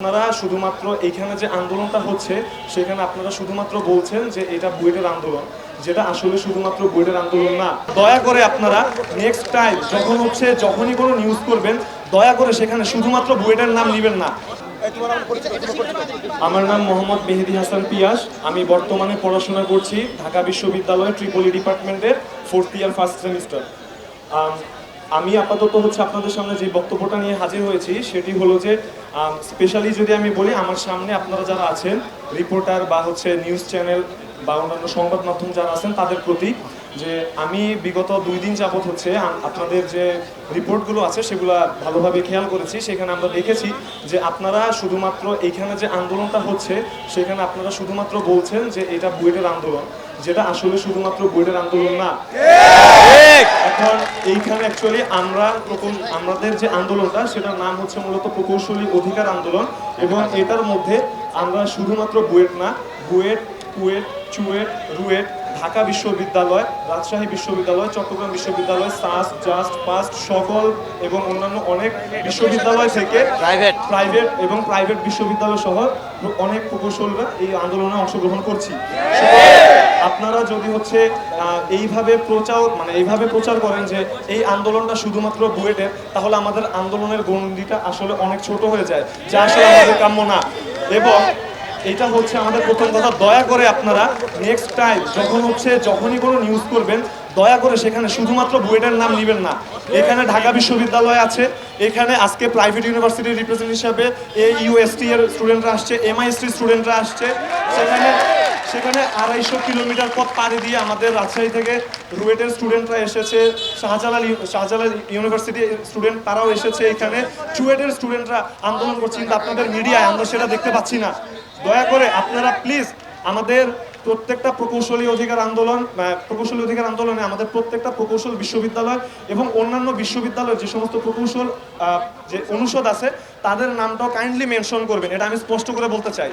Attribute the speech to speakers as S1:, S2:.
S1: আপনারা শুধুমাত্র এইখানে যে আন্দোলনটা হচ্ছে, সেখানে আপনারা শুধুমাত্র বলছেন যে এটা বুয়েটের আন্দোলন, যেটা আসলে শুধুমাত্র বুয়েটের আন্দোলন না। দয়া করে আপনারা নেক্সট টাইম যখন হচ্ছে, যখনই কোনো নিউজ করবেন, দয়া করে সেখানে শুধুমাত্র বুয়েটের নাম নেবেন না। আমার নাম মোহাম্মদ মেহেদি হাসান পিয়াস। আমি বর্তমানে পড়াশোনা করছি ঢাকা বিশ্ববিদ্যালয়ের ট্রিপলি ডিপার্টমেন্টের ফোর্থ ইয়ার ফার্স্ট সেমিস্টার আমি আপাতত হচ্ছে আপনাদের সামনে যে বক্তব্যটা নিয়ে হাজির হয়েছি, সেটি হলো যে স্পেশালি যদি আমি বলি, আমার সামনে আপনারা যারা আছেন রিপোর্টার বা হচ্ছে নিউজ চ্যানেল বা অন্যান্য সংবাদ মাধ্যম যারা আছেন, তাদের প্রতি যে আমি বিগত দুই দিন যাবত হচ্ছে আপনাদের যে রিপোর্টগুলো আছে, সেগুলো ভালোভাবে খেয়াল করেছি। সেখানে আমরা দেখেছি যে আপনারা শুধুমাত্র এইখানে যে আন্দোলনটা হচ্ছে, সেখানে আপনারা শুধুমাত্র বলছেন যে এটা বুয়েটের আন্দোলন। যেটা আসলে শুধুমাত্র বুয়েটের আন্দোলন না। এখন এইখানে অ্যাকচুয়ালি আমরা আমাদের যে আন্দোলনটা সেটার নাম হচ্ছে মূলত প্রকৌশলী অধিকার আন্দোলন এবং এটার মধ্যে আমরা শুধুমাত্র বুয়েট না বুয়েট কুয়েট চুয়েট রুয়েট ঢাকা বিশ্ববিদ্যালয় রাজশাহী বিশ্ববিদ্যালয় চট্টগ্রাম বিশ্ববিদ্যালয় সাস জাস্ট পাস্ট সকল এবং অন্যান্য অনেক বিশ্ববিদ্যালয় থেকে
S2: Private.
S1: প্রাইভেট এবং প্রাইভেট বিশ্ববিদ্যালয় সহ অনেক প্রকৌশলরা এই আন্দোলনে অংশগ্রহণ করছি। আপনারা যদি হচ্ছে এইভাবে প্রচার মানে এইভাবে প্রচার করেন যে এই আন্দোলনটা শুধুমাত্র বুয়েটের, তাহলে আমাদের আন্দোলনের গণ্ডিটা আসলে অনেক ছোট হয়ে যায়, যা আসলে আমাদের কাম্য না। এবং এটা হচ্ছে আমাদের প্রথম কথা, দয়া করে আপনারা নেক্সট টাইম যখন হচ্ছে, যখনই কোনো নিউজ করবেন, দয়া করে সেখানে শুধুমাত্র বুয়েটের নাম নেবেন না। এখানে ঢাকা বিশ্ববিদ্যালয় আছে, এখানে আজকে প্রাইভেট ইউনিভার্সিটির রিপ্রেজেন্ট হিসাবে এ ইউএসটি এর স্টুডেন্টরা আসছে এমআইএসটি স্টুডেন্টরা আসছে, সেখানে সেখানে আড়াইশো কিলোমিটার পথ পাড়ি দিয়ে আমাদের রাজশাহী থেকে রুয়েটের স্টুডেন্টরা এসেছে, শাহজালাল শাহজালাল ইউনিভার্সিটি স্টুডেন্ট তারাও এসেছে এখানে। চুয়েটের স্টুডেন্টরা আন্দোলন করছে, কিন্তু আপনাদের মিডিয়ায় আমরা সেটা দেখতে পাচ্ছি না। দয়া করে আপনারা প্লিজ আমাদের প্রত্যেকটা প্রকৌশলী অধিকার আন্দোলন প্রকৌশলী অধিকার আন্দোলনে আমাদের প্রত্যেকটা প্রকৌশল বিশ্ববিদ্যালয় এবং অন্যান্য বিশ্ববিদ্যালয়ের যে সমস্ত প্রকৌশল যে অনুষদ আছে, তাদের নামটাও কাইন্ডলি মেনশন করবেন, এটা আমি স্পষ্ট করে বলতে চাই।